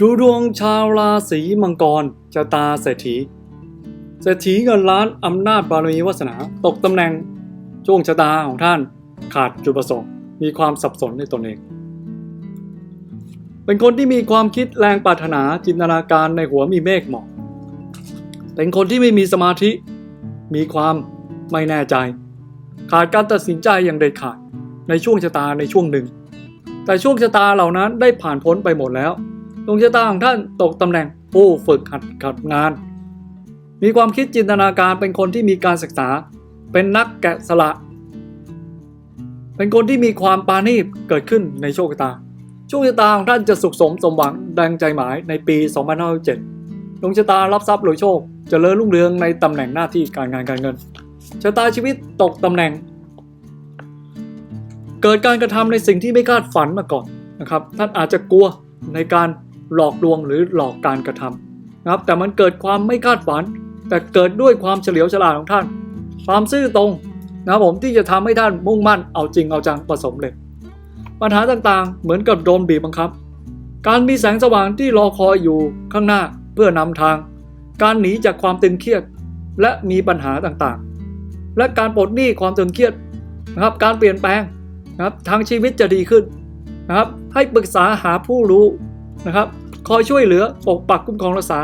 ดูดวงชาวราศีมังกรชะตาเศรษฐี เศรษฐีเงินล้านอำนาจบารมีวาสนา ตกตำแหน่งช่วงชะตาของท่านขาดจุดประสงค์ มีความสับสนในตนเอง เป็นคนที่มีความคิดแรงปรารถนาจินตนาการในหัวมีเมฆหมอก เป็นคนที่ไม่มีสมาธิ มีความไม่แน่ใจ ขาดการตัดสินใจอย่างเด็ดขาดในช่วงชะตาในช่วงหนึ่ง แต่ช่วงชะตาเหล่านั้นได้ผ่านพ้นไปหมดแล้ว ดวงชะตาของท่านตกตำแหน่งผู้ฝึกหัดขัดงาน มีความคิดจินตนาการเป็นคนที่มีการศึกษา เป็นนักแกะสลักเป็นคนที่มีความปาณีตเกิดขึ้นในโชคชะตา โชคชะตาของท่านจะสุขสมสมหวังดังใจหมายในปี 2507ดวงชะตารับทรัพย์รวยโชคจเจริญรุ่งเรืองในตำแหน่งหน้าที่การงานการเงิน ชะตาชีวิตตกตำแหน่ง เกิดการกระทำในสิ่งที่ไม่คาดฝันมาก่อนนะครับ ท่านอาจจะกลัวในการ หลอกลวงหรือหลอกการกระทำนะครับ แต่มันเกิดความไม่คาดฝัน แต่เกิดด้วยความเฉลียวฉลาดของท่าน ความซื่อตรงนะครับผมที่จะทำให้ท่านมุ่งมั่นเอาจริงเอาจังประสบเลยปัญหาต่างๆ เหมือนกับโดนบีบบังคับ การมีแสงสว่างที่รอคอยอยู่ข้างหน้าเพื่อนำทาง การหนีจากความตึงเครียดและมีปัญหาต่างๆ และการปลดหนี้ความตึงเครียดนะครับ การเปลี่ยนแปลงนะครับทางชีวิตจะดีขึ้นนะครับ ให้ปรึกษาหาผู้รู้ นะครับ คอยช่วยเหลือปกปักคุ้มครองรักษา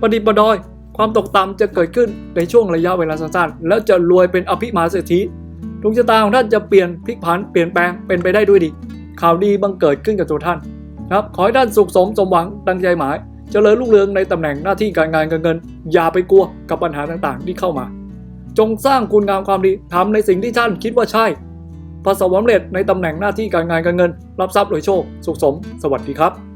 ประดิษฐ์ประดอย ความตกต่ำจะเกิดขึ้นในช่วงระยะเวลาสั้นๆ แล้วจะรวยเป็นอภิมหาเศรษฐีดวงชะตาของท่านจะเปลี่ยนพลิกผันเปลี่ยนแปลงเป็นไปได้ด้วยดี ข่าวดีบังเกิดขึ้นกับตัวท่านนะครับขอให้ท่านสุขสมสมหวังดังใจหมายเจริญรุ่งเรืองในตำแหน่งหน้าที่การงานการเงิน อย่าไปกลัวกับปัญหาต่างๆ ที่เข้ามา จงสร้างคุณงามความดีทำในสิ่งที่ท่านคิดว่าใช่ประสบความสำเร็จในตำแหน่งหน้าที่การงานการเงิน รับทรัพย์รวยโชค สุขสม สวัสดีครับ